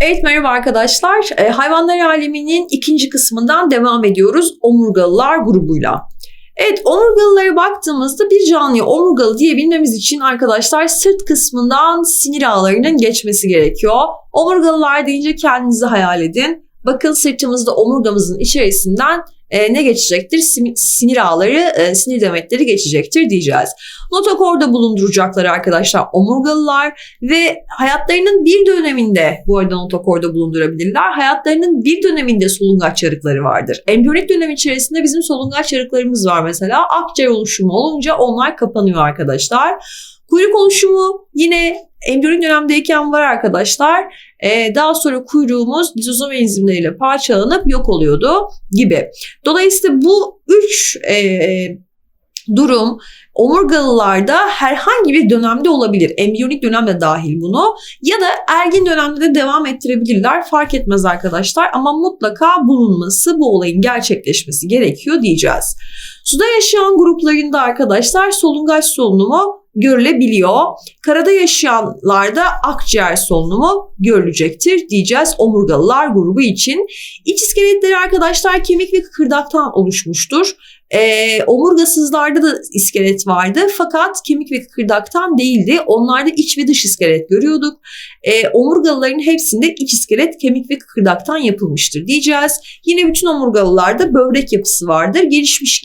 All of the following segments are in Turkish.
Evet merhaba arkadaşlar. E, hayvanlar aleminin ikinci kısmından devam ediyoruz omurgalılar grubuyla. Evet omurgalılara baktığımızda bir canlıya omurgalı diyebilmemiz için arkadaşlar sırt kısmından sinir ağlarının geçmesi gerekiyor. Omurgalılar deyince kendinizi hayal edin. Bakın sırtımızda omurgamızın içerisinden e, ne geçecektir? Sinir ağları, e, sinir demetleri geçecektir diyeceğiz. Notokorda bulunduracaklar arkadaşlar omurgalılar ve hayatlarının bir döneminde bu arada notokorda bulundurabilirler. Hayatlarının bir döneminde solungaç yarıkları vardır. Embriyonik dönem içerisinde bizim solungaç yarıklarımız var mesela. Akciğer oluşumu olunca onlar kapanıyor arkadaşlar. Kuyruk oluşumu yine embriyonik dönemdeyken var arkadaşlar. Ee, daha sonra kuyruğumuz lizozom enzimleriyle parçalanıp yok oluyordu gibi. Dolayısıyla bu üç e, durum omurgalılarda herhangi bir dönemde olabilir. Embriyonik dönemde dahil bunu ya da ergin dönemde de devam ettirebilirler. Fark etmez arkadaşlar ama mutlaka bulunması bu olayın gerçekleşmesi gerekiyor diyeceğiz. Suda yaşayan gruplarında arkadaşlar solungaç solunumu görülebiliyor. Karada yaşayanlarda akciğer solunumu görülecektir diyeceğiz omurgalılar grubu için. İç iskeletleri arkadaşlar kemik ve kıkırdaktan oluşmuştur. E, omurgasızlarda da iskelet vardı fakat kemik ve kıkırdaktan değildi. Onlarda iç ve dış iskelet görüyorduk. E, omurgalıların hepsinde iç iskelet kemik ve kıkırdaktan yapılmıştır diyeceğiz. Yine bütün omurgalılarda böbrek yapısı vardır. Gelişmiş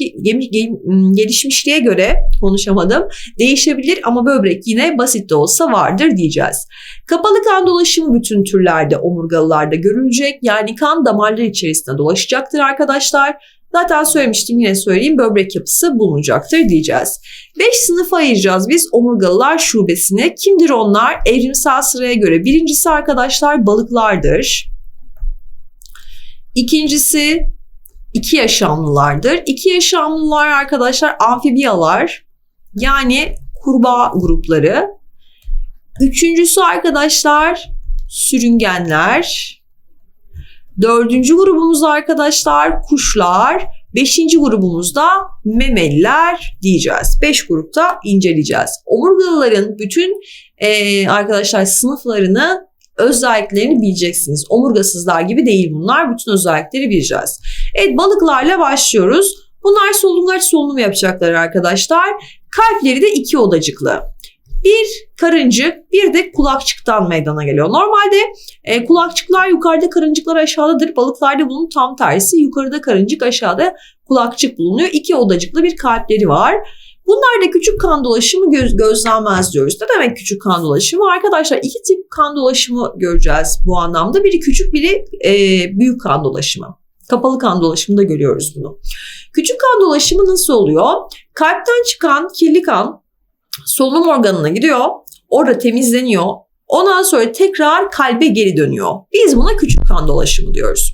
gelişmişliğe göre konuşamadım. Değişebilir ama böbrek yine basit de olsa vardır diyeceğiz. Kapalı kan dolaşımı bütün türlerde omurgalılarda görülecek. Yani kan damarlar içerisinde dolaşacaktır arkadaşlar. Zaten söylemiştim yine söyleyeyim böbrek yapısı bulunacaktır diyeceğiz. Beş sınıfa ayıracağız biz omurgalılar şubesini. Kimdir onlar? Evrimsel sıraya göre birincisi arkadaşlar balıklardır. İkincisi iki yaşamlılardır. İki yaşamlılar arkadaşlar amfibiyalar yani kurbağa grupları. Üçüncüsü arkadaşlar sürüngenler. Dördüncü grubumuz arkadaşlar kuşlar. Beşinci grubumuzda memeliler diyeceğiz. Beş grupta inceleyeceğiz. Omurgalıların bütün e, arkadaşlar sınıflarını özelliklerini bileceksiniz. Omurgasızlar gibi değil bunlar. Bütün özellikleri bileceğiz. Evet balıklarla başlıyoruz. Bunlar solungaç solunumu yapacaklar arkadaşlar. Kalpleri de iki odacıklı. Bir karıncık bir de kulakçıktan meydana geliyor. Normalde e, kulakçıklar yukarıda karıncıklar aşağıdadır. Balıklarda bunun tam tersi. Yukarıda karıncık aşağıda kulakçık bulunuyor. İki odacıklı bir kalpleri var. Bunlar da küçük kan dolaşımı göz, gözlenmez diyoruz. Ne demek küçük kan dolaşımı? Arkadaşlar iki tip kan dolaşımı göreceğiz bu anlamda. Biri küçük biri e, büyük kan dolaşımı. Kapalı kan dolaşımında görüyoruz bunu. Küçük kan dolaşımı nasıl oluyor? Kalpten çıkan kirli kan solunum organına gidiyor. Orada temizleniyor. Ondan sonra tekrar kalbe geri dönüyor. Biz buna küçük kan dolaşımı diyoruz.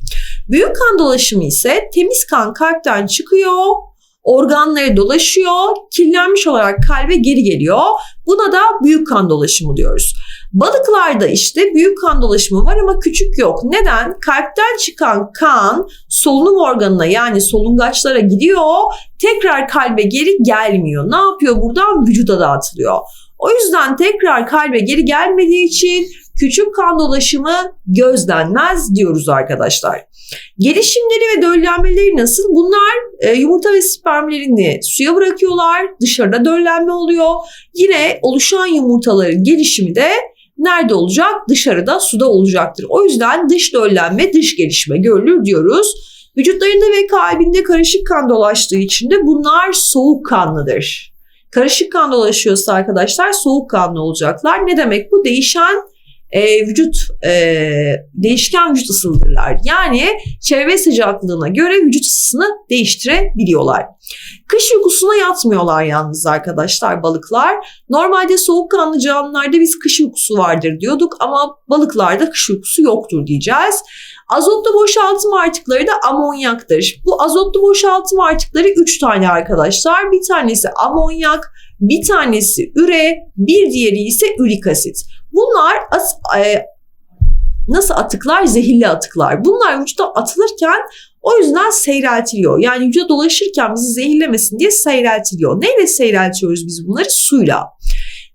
Büyük kan dolaşımı ise temiz kan kalpten çıkıyor, organları dolaşıyor, kirlenmiş olarak kalbe geri geliyor. Buna da büyük kan dolaşımı diyoruz. Balıklarda işte büyük kan dolaşımı var ama küçük yok. Neden? Kalpten çıkan kan solunum organına yani solungaçlara gidiyor. Tekrar kalbe geri gelmiyor. Ne yapıyor buradan? Vücuda dağıtılıyor. O yüzden tekrar kalbe geri gelmediği için küçük kan dolaşımı gözlenmez diyoruz arkadaşlar. Gelişimleri ve döllenmeleri nasıl? Bunlar e, yumurta ve spermlerini suya bırakıyorlar. Dışarıda döllenme oluyor. Yine oluşan yumurtaların gelişimi de nerede olacak? Dışarıda suda olacaktır. O yüzden dış döllenme, dış gelişme görülür diyoruz. Vücutlarında ve kalbinde karışık kan dolaştığı için de bunlar soğuk kanlıdır. Karışık kan dolaşıyorsa arkadaşlar soğuk kanlı olacaklar. Ne demek bu? Değişen e, vücut e, değişken vücut ısıldırlar. Yani çevre sıcaklığına göre vücut ısısını değiştirebiliyorlar. Kış uykusuna yatmıyorlar yalnız arkadaşlar balıklar. Normalde soğukkanlı canlılarda biz kış uykusu vardır diyorduk ama balıklarda kış uykusu yoktur diyeceğiz. Azotlu boşaltım artıkları da amonyaktır. Bu azotlu boşaltım artıkları 3 tane arkadaşlar. Bir tanesi amonyak, bir tanesi üre, bir diğeri ise ürik asit. Bunlar as, e, nasıl atıklar? Zehirli atıklar. Bunlar vücuda atılırken o yüzden seyreltiliyor. Yani vücuda dolaşırken bizi zehirlemesin diye seyreltiliyor. Neyle seyreltiyoruz biz bunları? Suyla.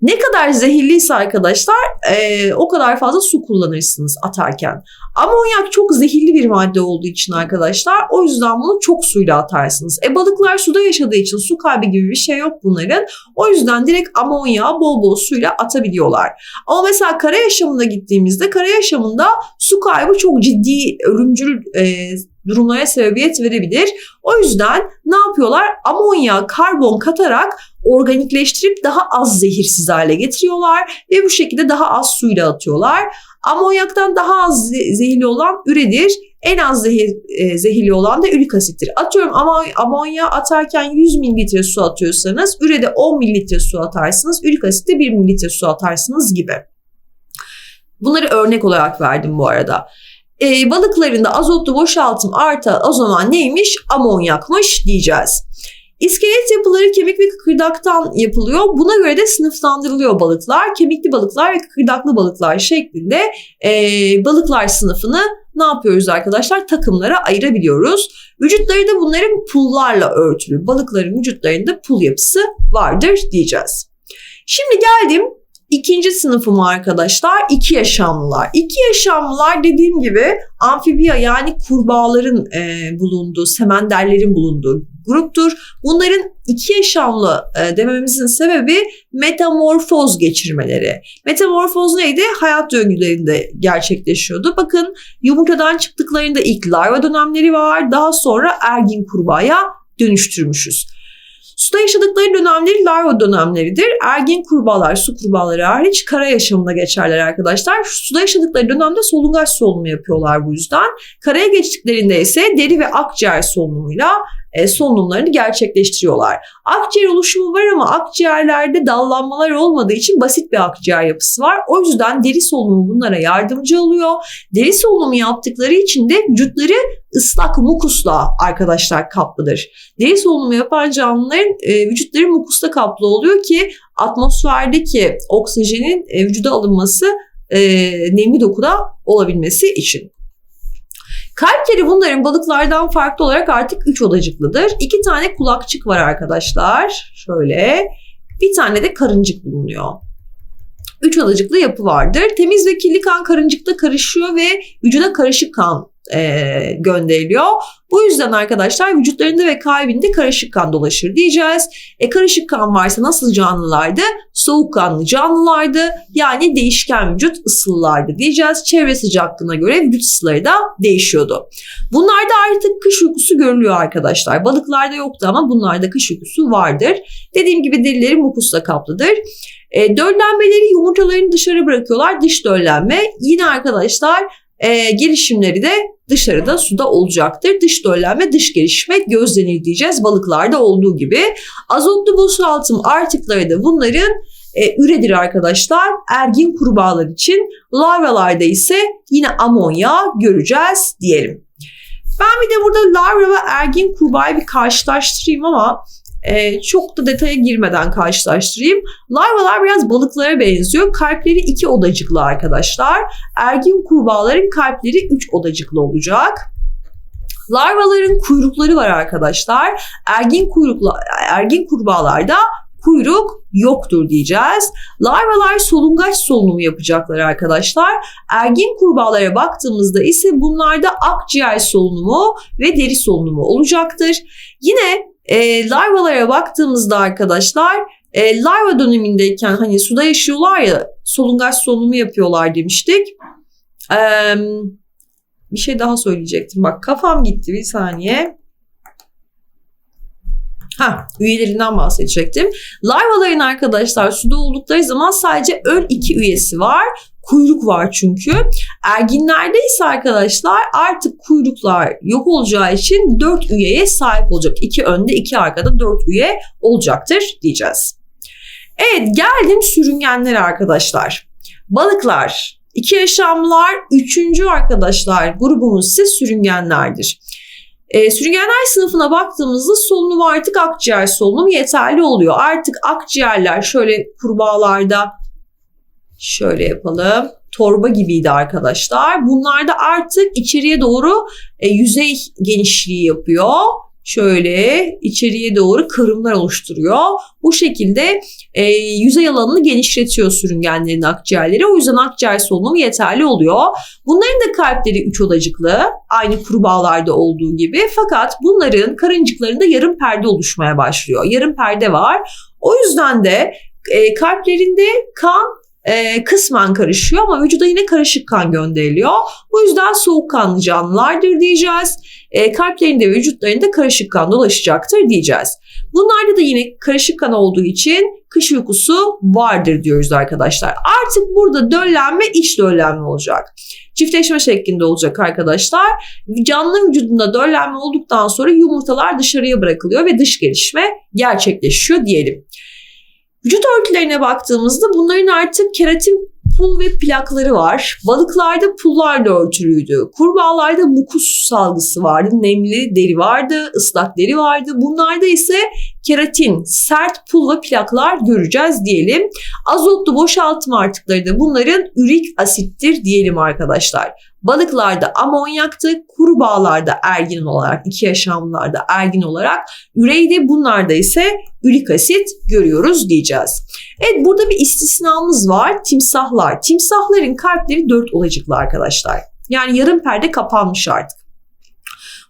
Ne kadar zehirliyse arkadaşlar e, o kadar fazla su kullanırsınız atarken. Amonyak çok zehirli bir madde olduğu için arkadaşlar o yüzden bunu çok suyla atarsınız. E balıklar suda yaşadığı için su kaybı gibi bir şey yok bunların. O yüzden direkt amonyağı bol bol suyla atabiliyorlar. Ama mesela kara yaşamında gittiğimizde kara yaşamında su kaybı çok ciddi ölümcül e, durumlara sebebiyet verebilir. O yüzden ne yapıyorlar? Amonya, karbon katarak organikleştirip daha az zehirsiz hale getiriyorlar ve bu şekilde daha az suyla atıyorlar. Amonyaktan daha az zehirli olan üredir. En az zehir, e, zehirli olan da ürik asittir. Atıyorum ama amonya atarken 100 mililitre su atıyorsanız ürede 10 mililitre su atarsınız. Ürik asitte 1 mililitre su atarsınız gibi. Bunları örnek olarak verdim bu arada. E, balıklarında azotlu boşaltım artı o zaman neymiş? Amonyakmış diyeceğiz. İskelet yapıları kemik ve kıkırdaktan yapılıyor. Buna göre de sınıflandırılıyor balıklar. Kemikli balıklar ve kıkırdaklı balıklar şeklinde e, balıklar sınıfını ne yapıyoruz arkadaşlar? Takımlara ayırabiliyoruz. Vücutları da bunların pullarla örtülü. Balıkların vücutlarında pul yapısı vardır diyeceğiz. Şimdi geldim İkinci sınıfım arkadaşlar iki yaşamlılar. İki yaşamlılar dediğim gibi amfibiya yani kurbağaların e, bulunduğu, semenderlerin bulunduğu gruptur. Bunların iki yaşamlı e, dememizin sebebi metamorfoz geçirmeleri. Metamorfoz neydi? Hayat döngülerinde gerçekleşiyordu. Bakın yumurtadan çıktıklarında ilk larva dönemleri var. Daha sonra ergin kurbağaya dönüştürmüşüz. Suda yaşadıkları dönemleri larva dönemleridir. Ergin kurbağalar, su kurbağaları hariç kara yaşamına geçerler arkadaşlar. Suda yaşadıkları dönemde solungaç solunumu yapıyorlar bu yüzden. Karaya geçtiklerinde ise deri ve akciğer solunumuyla e, solunumlarını gerçekleştiriyorlar. Akciğer oluşumu var ama akciğerlerde dallanmalar olmadığı için basit bir akciğer yapısı var. O yüzden deri solunumu bunlara yardımcı oluyor. Deri solunumu yaptıkları için de vücutları ıslak mukusla arkadaşlar kaplıdır. Deri solunumu yapan canlıların e, vücutları mukusla kaplı oluyor ki atmosferdeki oksijenin e, vücuda alınması e, nemli dokuda olabilmesi için. Kalpleri bunların balıklardan farklı olarak artık üç odacıklıdır. İki tane kulakçık var arkadaşlar. Şöyle. Bir tane de karıncık bulunuyor. Üç odacıklı yapı vardır. Temiz ve kirli kan karıncıkta karışıyor ve vücuda karışık kan e, gönderiliyor. Bu yüzden arkadaşlar vücutlarında ve kalbinde karışık kan dolaşır diyeceğiz. E karışık kan varsa nasıl canlılardı? Soğukkanlı canlılardı. Yani değişken vücut ısılılardı diyeceğiz. Çevre sıcaklığına göre vücut ısıları da değişiyordu. Bunlarda artık kış uykusu görülüyor arkadaşlar. Balıklarda yoktu ama bunlarda kış uykusu vardır. Dediğim gibi derileri mukusla kaplıdır. E, döllenmeleri yumurtalarını dışarı bırakıyorlar. Dış döllenme. Yine arkadaşlar e, gelişimleri de dışarıda suda olacaktır. Dış döllenme, dış gelişme gözlenir diyeceğiz balıklarda olduğu gibi. Azotlu boşaltım artıkları da bunların e, üredir arkadaşlar. Ergin kurbağalar için larvalarda ise yine amonya göreceğiz diyelim. Ben bir de burada larva ve ergin kurbağayı bir karşılaştırayım ama e, çok da detaya girmeden karşılaştırayım. Larvalar biraz balıklara benziyor. Kalpleri iki odacıklı arkadaşlar. Ergin kurbağaların kalpleri üç odacıklı olacak. Larvaların kuyrukları var arkadaşlar. Ergin kuyruklu ergin kurbağalarda kuyruk yoktur diyeceğiz. Larvalar solungaç solunumu yapacaklar arkadaşlar. Ergin kurbağalara baktığımızda ise bunlarda akciğer solunumu ve deri solunumu olacaktır. Yine e, larvalara baktığımızda arkadaşlar e, larva dönemindeyken hani suda yaşıyorlar ya solungaç solunumu yapıyorlar demiştik. E, bir şey daha söyleyecektim. Bak kafam gitti bir saniye. Ha, üyelerinden bahsedecektim. Larvaların arkadaşlar suda oldukları zaman sadece ön iki üyesi var. Kuyruk var çünkü. Erginlerde ise arkadaşlar artık kuyruklar yok olacağı için 4 üyeye sahip olacak. 2 önde 2 arkada 4 üye olacaktır diyeceğiz. Evet geldim sürüngenler arkadaşlar. Balıklar, iki yaşamlılar, üçüncü arkadaşlar grubumuz ise sürüngenlerdir. E, sürüngenler sınıfına baktığımızda solunum artık akciğer solunum yeterli oluyor. Artık akciğerler şöyle kurbağalarda şöyle yapalım. Torba gibiydi arkadaşlar. Bunlar da artık içeriye doğru e, yüzey genişliği yapıyor. Şöyle içeriye doğru kıvrımlar oluşturuyor. Bu şekilde e, yüzey alanını genişletiyor sürüngenlerin akciğerleri. O yüzden akciğer solunumu yeterli oluyor. Bunların da kalpleri üç odacıklı. Aynı kurbağalarda olduğu gibi. Fakat bunların karıncıklarında yarım perde oluşmaya başlıyor. Yarım perde var. O yüzden de e, kalplerinde kan e, kısmen karışıyor ama vücuda yine karışık kan gönderiliyor. Bu yüzden soğukkanlı canlılardır diyeceğiz. E, kalplerinde ve vücutlarında karışık kan dolaşacaktır diyeceğiz. Bunlarda da yine karışık kan olduğu için kış uykusu vardır diyoruz arkadaşlar. Artık burada döllenme iç döllenme olacak. Çiftleşme şeklinde olacak arkadaşlar. Canlı vücudunda döllenme olduktan sonra yumurtalar dışarıya bırakılıyor ve dış gelişme gerçekleşiyor diyelim. Vücut örtülerine baktığımızda bunların artık keratin pul ve plakları var. Balıklarda pullarla örtülüydü. Kurbağalarda mukus salgısı vardı. Nemli deri vardı, ıslak deri vardı. Bunlarda ise keratin, sert pul ve plaklar göreceğiz diyelim. Azotlu boşaltım artıkları da bunların ürik asittir diyelim arkadaşlar. Balıklarda amonyaktı, kurbağalarda ergin olarak, iki yaşamlarda ergin olarak, üreyde bunlarda ise ürik asit görüyoruz diyeceğiz. Evet burada bir istisnamız var. Timsahlar. Timsahların kalpleri dört olacıklı arkadaşlar. Yani yarım perde kapanmış artık.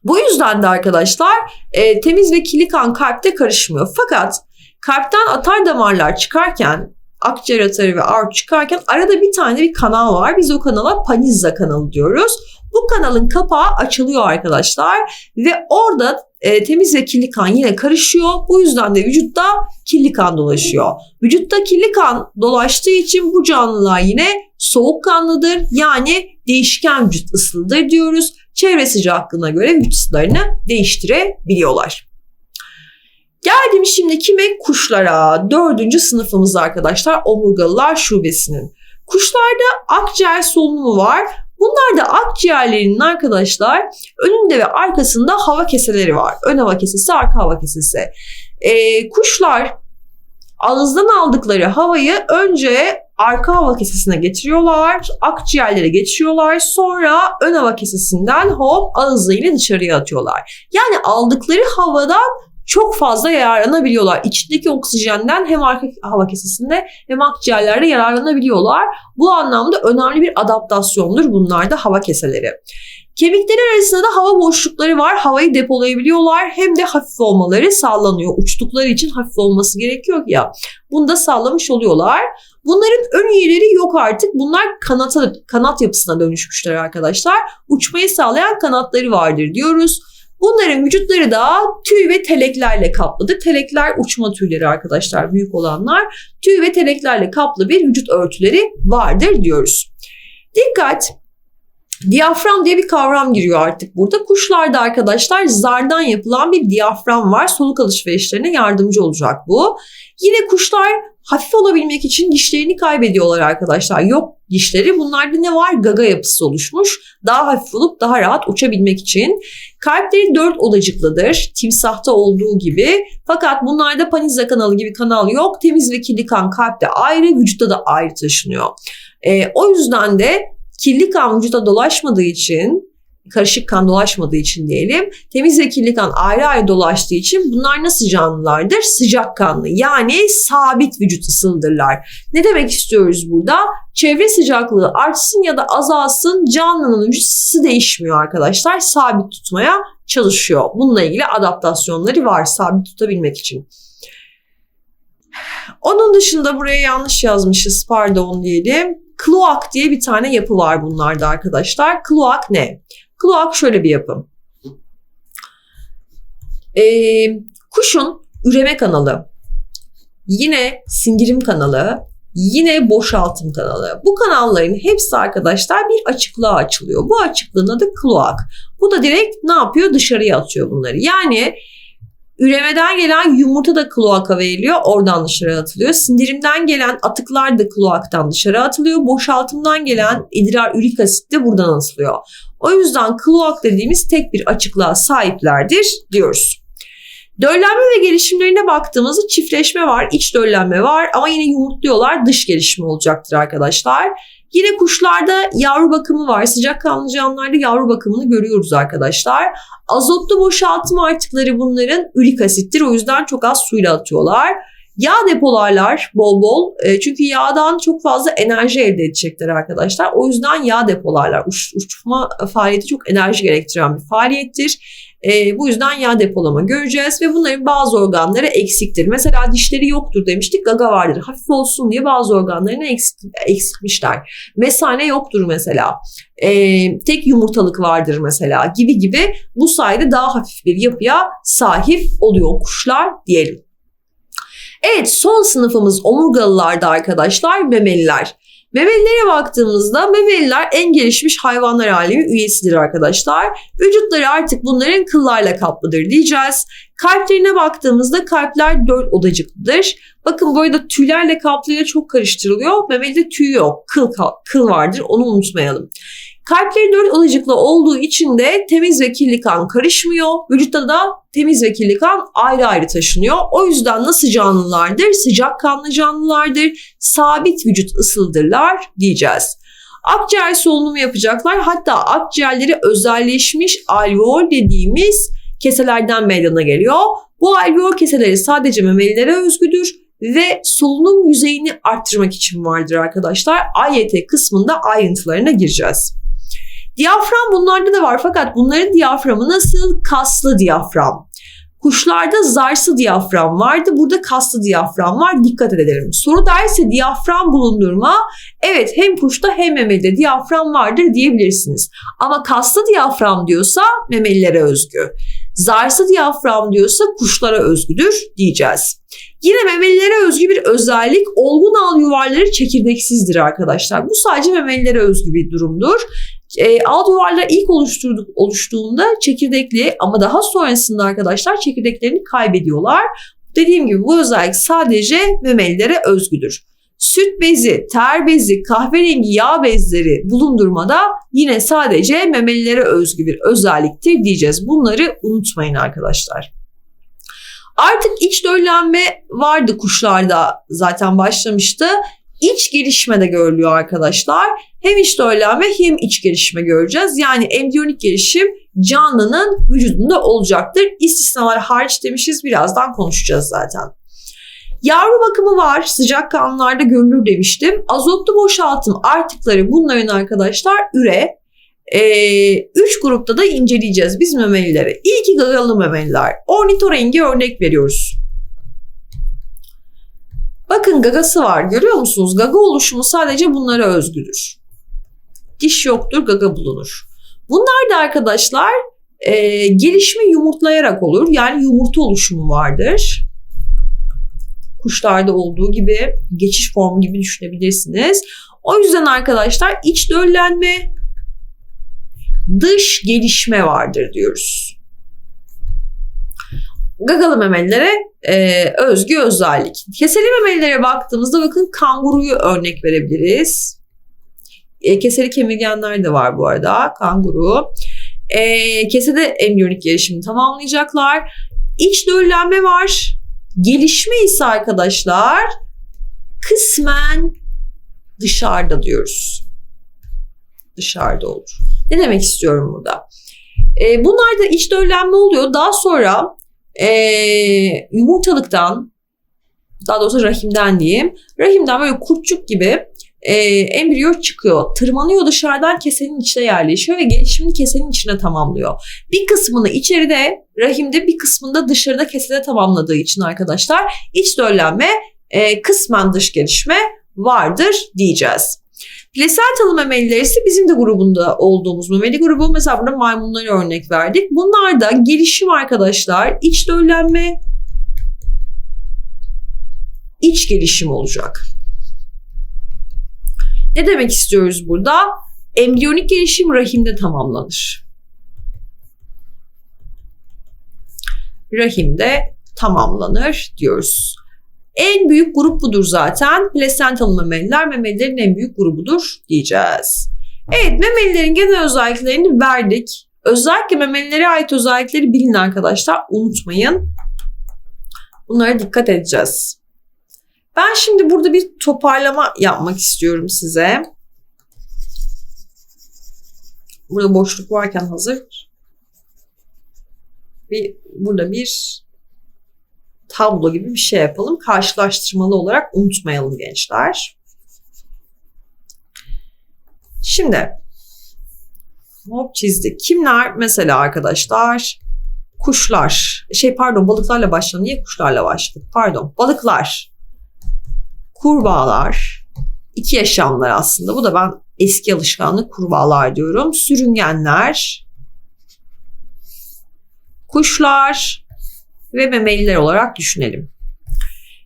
Bu yüzden de arkadaşlar e, temiz ve kirli kan kalpte karışmıyor. Fakat kalpten atar damarlar çıkarken akciğer atarı ve aort çıkarken arada bir tane bir kanal var. Biz o kanala Panizza kanalı diyoruz. Bu kanalın kapağı açılıyor arkadaşlar ve orada e, temiz ve kirli kan yine karışıyor. Bu yüzden de vücutta kirli kan dolaşıyor. Vücutta kirli kan dolaştığı için bu canlılar yine soğukkanlıdır. Yani değişken vücut ısılıdır diyoruz. Çevre sıcaklığına göre vücut ısılarını değiştirebiliyorlar. Geldim şimdi kime? Kuşlara. Dördüncü sınıfımız arkadaşlar omurgalılar şubesinin. Kuşlarda akciğer solunumu var. Bunlar da akciğerlerinin arkadaşlar önünde ve arkasında hava keseleri var. Ön hava kesesi, arka hava kesesi. Ee, kuşlar ağızdan aldıkları havayı önce arka hava kesesine getiriyorlar, akciğerlere geçiyorlar. Sonra ön hava kesesinden hop ağızlarıyla dışarıya atıyorlar. Yani aldıkları havadan çok fazla yararlanabiliyorlar. İçindeki oksijenden hem arka hava kesesinde hem akciğerlerde yararlanabiliyorlar. Bu anlamda önemli bir adaptasyondur bunlarda hava keseleri. Kemikleri arasında da hava boşlukları var. Havayı depolayabiliyorlar. Hem de hafif olmaları sağlanıyor. Uçtukları için hafif olması gerekiyor ya. Bunu da sağlamış oluyorlar. Bunların ön üyeleri yok artık. Bunlar kanata, kanat yapısına dönüşmüşler arkadaşlar. Uçmayı sağlayan kanatları vardır diyoruz. Bunların vücutları da tüy ve teleklerle kaplıdır. Telekler uçma tüyleri arkadaşlar büyük olanlar. Tüy ve teleklerle kaplı bir vücut örtüleri vardır diyoruz. Dikkat! Diyafram diye bir kavram giriyor artık burada. Kuşlarda arkadaşlar zardan yapılan bir diyafram var. Soluk alışverişlerine yardımcı olacak bu. Yine kuşlar hafif olabilmek için dişlerini kaybediyorlar arkadaşlar. Yok dişleri. Bunlarda ne var? Gaga yapısı oluşmuş. Daha hafif olup daha rahat uçabilmek için. Kalpleri dört odacıklıdır. Timsahta olduğu gibi. Fakat bunlarda Panizza kanalı gibi kanal yok. Temiz ve kirli kan kalpte ayrı, vücutta da ayrı taşınıyor. E, o yüzden de kirli kan vücuda dolaşmadığı için karışık kan dolaşmadığı için diyelim. Temiz ve kirli kan ayrı ayrı dolaştığı için bunlar nasıl canlılardır? Sıcak kanlı yani sabit vücut ısıldırlar. Ne demek istiyoruz burada? Çevre sıcaklığı artsın ya da azalsın canlının vücut ısısı değişmiyor arkadaşlar. Sabit tutmaya çalışıyor. Bununla ilgili adaptasyonları var sabit tutabilmek için. Onun dışında buraya yanlış yazmışız pardon diyelim. Kloak diye bir tane yapı var bunlarda arkadaşlar. Kloak ne? Kloak şöyle bir yapı. Ee, kuşun üreme kanalı, yine sindirim kanalı, yine boşaltım kanalı. Bu kanalların hepsi arkadaşlar bir açıklığa açılıyor. Bu açıklığın adı kloak. Bu da direkt ne yapıyor? Dışarıya atıyor bunları. Yani Üremeden gelen yumurta da kloaka veriliyor. Oradan dışarı atılıyor. Sindirimden gelen atıklar da kloaktan dışarı atılıyor. Boşaltımdan gelen idrar ürik asit de buradan atılıyor. O yüzden kloak dediğimiz tek bir açıklığa sahiplerdir diyoruz. Döllenme ve gelişimlerine baktığımızda çiftleşme var, iç döllenme var ama yine yumurtluyorlar dış gelişme olacaktır arkadaşlar. Yine kuşlarda yavru bakımı var. Sıcakkanlı canlılarda yavru bakımını görüyoruz arkadaşlar. Azotlu boşaltım artıkları bunların ürik asittir. O yüzden çok az suyla atıyorlar. Yağ depolarlar bol bol. E, çünkü yağdan çok fazla enerji elde edecekler arkadaşlar. O yüzden yağ depolarlar. Uç, uçma faaliyeti çok enerji gerektiren bir faaliyettir. E, bu yüzden yağ depolama göreceğiz ve bunların bazı organları eksiktir. Mesela dişleri yoktur demiştik, gaga vardır. Hafif olsun diye bazı organlarını eksik, eksiltmişler. Mesane yoktur mesela. E, tek yumurtalık vardır mesela gibi gibi bu sayede daha hafif bir yapıya sahip oluyor kuşlar diyelim. Evet son sınıfımız omurgalılarda arkadaşlar memeliler. Memelilere baktığımızda memeliler en gelişmiş hayvanlar alemi üyesidir arkadaşlar. Vücutları artık bunların kıllarla kaplıdır diyeceğiz. Kalplerine baktığımızda kalpler dört odacıklıdır. Bakın bu arada tüylerle kaplıyla çok karıştırılıyor. Memelide tüy yok, kıl, kıl vardır onu unutmayalım. Kalpleri dört odacıklı olduğu için de temiz ve kirli kan karışmıyor. Vücutta da temiz ve kirli kan ayrı ayrı taşınıyor. O yüzden nasıl canlılardır? Sıcak kanlı canlılardır. Sabit vücut ısıldırlar diyeceğiz. Akciğer solunumu yapacaklar. Hatta akciğerleri özelleşmiş alveol dediğimiz keselerden meydana geliyor. Bu alveol keseleri sadece memelilere özgüdür ve solunum yüzeyini arttırmak için vardır arkadaşlar. AYT kısmında ayrıntılarına gireceğiz. Diyafram bunlarda da var fakat bunların diyaframı nasıl? Kaslı diyafram. Kuşlarda zarsı diyafram vardı. Burada kaslı diyafram var. Dikkat edelim. Soru derse diyafram bulundurma. Evet hem kuşta hem memelide diyafram vardır diyebilirsiniz. Ama kaslı diyafram diyorsa memelilere özgü. Zarsı diyafram diyorsa kuşlara özgüdür diyeceğiz. Yine memelilere özgü bir özellik olgun al yuvarları çekirdeksizdir arkadaşlar. Bu sadece memelilere özgü bir durumdur. E, alt yuvarlar ilk oluşturduk, oluştuğunda çekirdekli ama daha sonrasında arkadaşlar çekirdeklerini kaybediyorlar. Dediğim gibi bu özellik sadece memelilere özgüdür. Süt bezi, ter bezi, kahverengi yağ bezleri bulundurmada yine sadece memelilere özgü bir özelliktir diyeceğiz. Bunları unutmayın arkadaşlar. Artık iç döllenme vardı kuşlarda zaten başlamıştı iç gelişme de görülüyor arkadaşlar. Hem iç döllenme hem iç gelişme göreceğiz. Yani embriyonik gelişim canlının vücudunda olacaktır. İstisnalar hariç demişiz birazdan konuşacağız zaten. Yavru bakımı var. Sıcak kanlılarda görülür demiştim. Azotlu boşaltım artıkları bunların arkadaşlar üre. Ee, üç grupta da inceleyeceğiz biz memelileri. İlki gagalı memeliler. Ornitorengi örnek veriyoruz. Bakın gagası var görüyor musunuz? Gaga oluşumu sadece bunlara özgüdür. Diş yoktur gaga bulunur. Bunlar da arkadaşlar e, gelişme yumurtlayarak olur. Yani yumurta oluşumu vardır. Kuşlarda olduğu gibi geçiş formu gibi düşünebilirsiniz. O yüzden arkadaşlar iç döllenme, dış gelişme vardır diyoruz. Gagalı memelilere e, özgü özellik. Keseli memelilere baktığımızda bakın kanguruyu örnek verebiliriz. E, keseli kemirgenler de var bu arada. Kanguru. E, kesede embriyonik gelişimi tamamlayacaklar. İç döllenme var. Gelişme ise arkadaşlar kısmen dışarıda diyoruz. Dışarıda olur. Ne demek istiyorum burada? E, bunlarda iç döllenme oluyor. Daha sonra e, yumurtalıktan daha doğrusu rahimden diyeyim. Rahimden böyle kurtçuk gibi e, embriyo çıkıyor. Tırmanıyor dışarıdan kesenin içine yerleşiyor ve gelişimini kesenin içine tamamlıyor. Bir kısmını içeride rahimde bir kısmında dışarıda kesede tamamladığı için arkadaşlar iç döllenme e, kısmen dış gelişme vardır diyeceğiz. Plasentalı memeliler ise bizim de grubunda olduğumuz memeli grubu. Mesela burada maymunları örnek verdik. Bunlar da gelişim arkadaşlar iç döllenme, iç gelişim olacak. Ne demek istiyoruz burada? Embriyonik gelişim rahimde tamamlanır. Rahimde tamamlanır diyoruz. En büyük grup budur zaten. Plasentalı memeliler memelilerin en büyük grubudur diyeceğiz. Evet memelilerin genel özelliklerini verdik. Özellikle memelilere ait özellikleri bilin arkadaşlar. Unutmayın. Bunlara dikkat edeceğiz. Ben şimdi burada bir toparlama yapmak istiyorum size. burada boşluk varken hazır bir burada bir tablo gibi bir şey yapalım. Karşılaştırmalı olarak unutmayalım gençler. Şimdi hop çizdik. Kimler mesela arkadaşlar? Kuşlar. Şey pardon balıklarla başladı. Niye kuşlarla başladık? Pardon. Balıklar. Kurbağalar. iki yaşamlar aslında. Bu da ben eski alışkanlık kurbağalar diyorum. Sürüngenler. Kuşlar ve memeliler olarak düşünelim.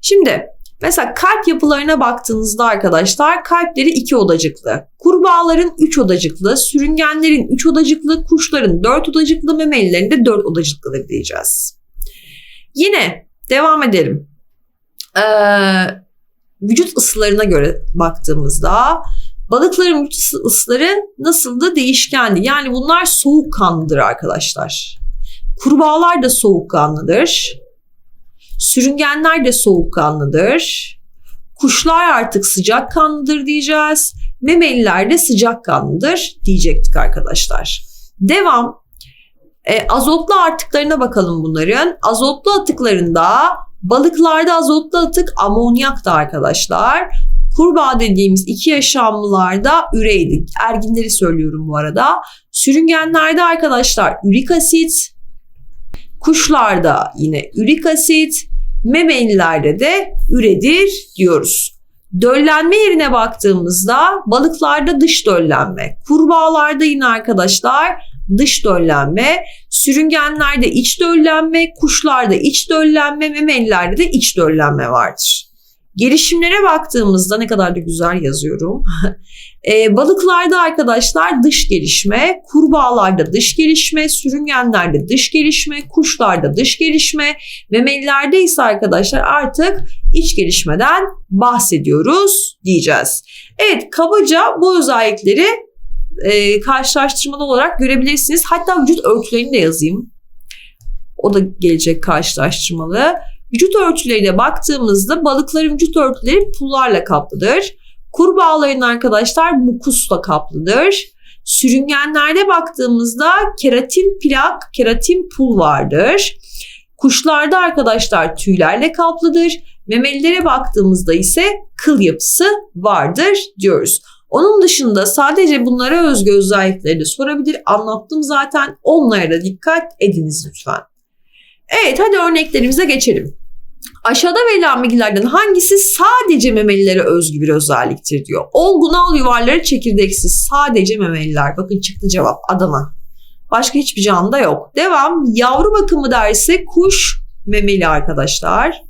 Şimdi Mesela kalp yapılarına baktığınızda arkadaşlar kalpleri iki odacıklı. Kurbağaların üç odacıklı, sürüngenlerin üç odacıklı, kuşların dört odacıklı, memelilerin de dört odacıklıdır diyeceğiz. Yine devam edelim. Ee, vücut ısılarına göre baktığımızda balıkların vücut ısıları nasıldı? Değişkendi. Yani bunlar soğukkanlıdır arkadaşlar. Kurbağalar da soğukkanlıdır. Sürüngenler de soğukkanlıdır. Kuşlar artık sıcakkanlıdır diyeceğiz. Memeliler de sıcakkanlıdır diyecektik arkadaşlar. Devam. E, azotlu artıklarına bakalım bunların. Azotlu atıklarında balıklarda azotlu atık amonyak da arkadaşlar. Kurbağa dediğimiz iki yaşamlılarda üreydik. Erginleri söylüyorum bu arada. Sürüngenlerde arkadaşlar ürik asit, Kuşlarda yine ürik asit, memelilerde de üredir diyoruz. Döllenme yerine baktığımızda balıklarda dış döllenme, kurbağalarda yine arkadaşlar dış döllenme, sürüngenlerde iç döllenme, kuşlarda iç döllenme, memelilerde de iç döllenme vardır. Gelişimlere baktığımızda ne kadar da güzel yazıyorum. e, balıklarda arkadaşlar dış gelişme, kurbağalarda dış gelişme, sürüngenlerde dış gelişme, kuşlarda dış gelişme, memelilerde ise arkadaşlar artık iç gelişmeden bahsediyoruz diyeceğiz. Evet kabaca bu özellikleri e, karşılaştırmalı olarak görebilirsiniz. Hatta vücut örtülerini de yazayım. O da gelecek karşılaştırmalı. Vücut örtülerine baktığımızda balıkların vücut örtüleri pullarla kaplıdır. Kurbağaların arkadaşlar mukusla kaplıdır. Sürüngenlerde baktığımızda keratin plak, keratin pul vardır. Kuşlarda arkadaşlar tüylerle kaplıdır. Memelilere baktığımızda ise kıl yapısı vardır diyoruz. Onun dışında sadece bunlara özgü özellikleri de sorabilir. Anlattım zaten. Onlara da dikkat ediniz lütfen. Evet hadi örneklerimize geçelim. Aşağıda verilen bilgilerden hangisi sadece memelilere özgü bir özelliktir diyor. Olgunal yuvarları çekirdeksiz sadece memeliler. Bakın çıktı cevap Adana. Başka hiçbir canlıda yok. Devam. Yavru bakımı derse kuş memeli arkadaşlar.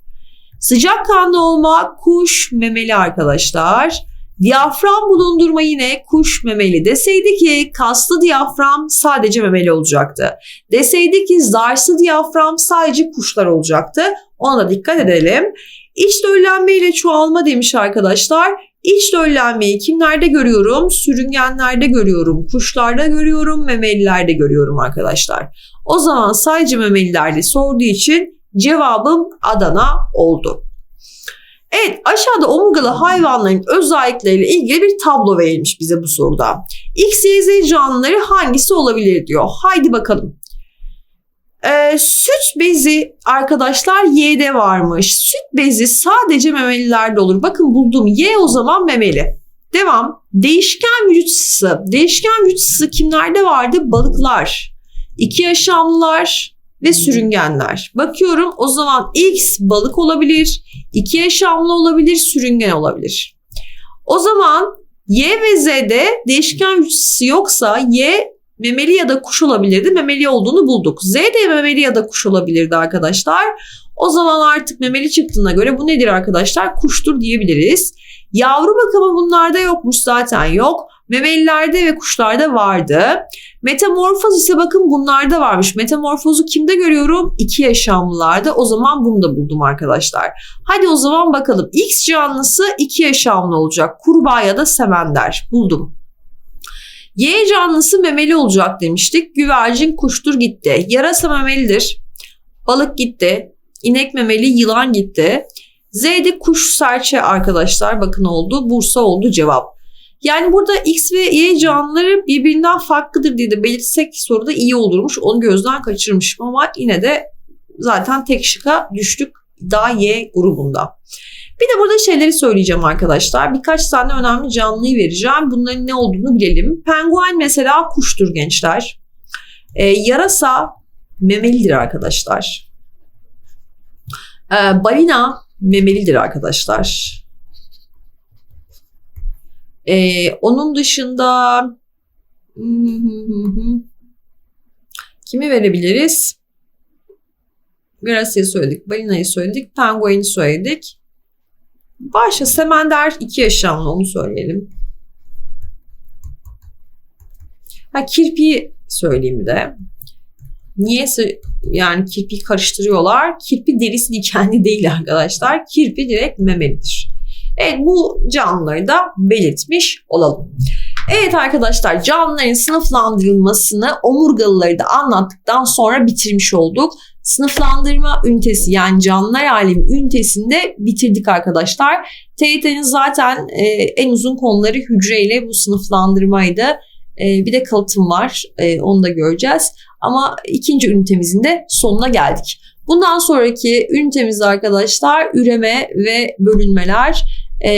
Sıcak kanlı olma kuş memeli arkadaşlar. Diyafram bulundurma yine kuş memeli deseydi ki kaslı diyafram sadece memeli olacaktı. Deseydi ki zarslı diyafram sadece kuşlar olacaktı. Ona da dikkat edelim. İç döllenme ile çoğalma demiş arkadaşlar. İç döllenmeyi kimlerde görüyorum? Sürüngenlerde görüyorum, kuşlarda görüyorum, memelilerde görüyorum arkadaşlar. O zaman sadece memelilerde sorduğu için cevabım Adana oldu. Evet aşağıda omurgalı hayvanların özellikleriyle ilgili bir tablo verilmiş bize bu soruda. X, Y, canlıları hangisi olabilir diyor. Haydi bakalım. Ee, süt bezi arkadaşlar Y'de varmış. Süt bezi sadece memelilerde olur. Bakın buldum Y o zaman memeli. Devam. Değişken vücut ısısı. Değişken vücut ısısı kimlerde vardı? Balıklar, iki yaşamlılar ve sürüngenler. Bakıyorum o zaman X balık olabilir, iki yaşamlı olabilir, sürüngen olabilir. O zaman Y ve Z'de değişken ısısı yoksa Y memeli ya da kuş olabilirdi. Memeli olduğunu bulduk. Z de memeli ya da kuş olabilirdi arkadaşlar. O zaman artık memeli çıktığına göre bu nedir arkadaşlar? Kuştur diyebiliriz. Yavru bakımı bunlarda yokmuş zaten yok. Memelilerde ve kuşlarda vardı. Metamorfoz ise bakın bunlarda varmış. Metamorfozu kimde görüyorum? İki yaşamlılarda. O zaman bunu da buldum arkadaşlar. Hadi o zaman bakalım. X canlısı iki yaşamlı olacak. Kurbağa ya da semender. Buldum. Y canlısı memeli olacak demiştik. Güvercin kuştur gitti. Yarasa memelidir. Balık gitti. İnek memeli yılan gitti. Z'de kuş serçe arkadaşlar bakın oldu. Bursa oldu cevap. Yani burada X ve Y canlıları birbirinden farklıdır diye de belirtsek soruda iyi olurmuş. Onu gözden kaçırmışım ama yine de zaten tek şıka düştük daha Y grubunda. Bir de burada şeyleri söyleyeceğim arkadaşlar. Birkaç tane önemli canlıyı vereceğim. Bunların ne olduğunu bilelim. Penguen mesela kuştur gençler. Ee, yarasa memelidir arkadaşlar. Ee, balina memelidir arkadaşlar. Ee, onun dışında kimi verebiliriz? Yarasayı söyledik, balinayı söyledik, pengueni söyledik. Başka semender iki yaşamlı onu söyleyelim. Ha kirpi söyleyeyim de. Niye yani kirpi karıştırıyorlar? Kirpi derisi dikenli değil arkadaşlar. Kirpi direkt memelidir. Evet bu canlıları da belirtmiş olalım. Evet arkadaşlar canlıların sınıflandırılmasını omurgalıları da anlattıktan sonra bitirmiş olduk. Sınıflandırma ünitesi yani canlılar alemi ünitesinde bitirdik arkadaşlar. TYT'nin zaten e, en uzun konuları hücreyle bu sınıflandırmaydı. E, bir de kalıtım var e, onu da göreceğiz. Ama ikinci ünitemizin de sonuna geldik. Bundan sonraki ünitemiz arkadaşlar üreme ve bölünmeler. Ee,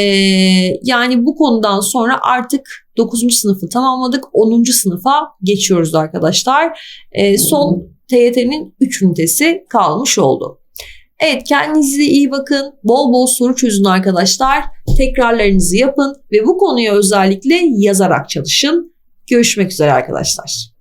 yani bu konudan sonra artık 9. sınıfı tamamladık. 10. sınıfa geçiyoruz arkadaşlar. Ee, son TYT'nin 3 ünitesi kalmış oldu. Evet kendinize iyi bakın. Bol bol soru çözün arkadaşlar. Tekrarlarınızı yapın ve bu konuya özellikle yazarak çalışın. Görüşmek üzere arkadaşlar.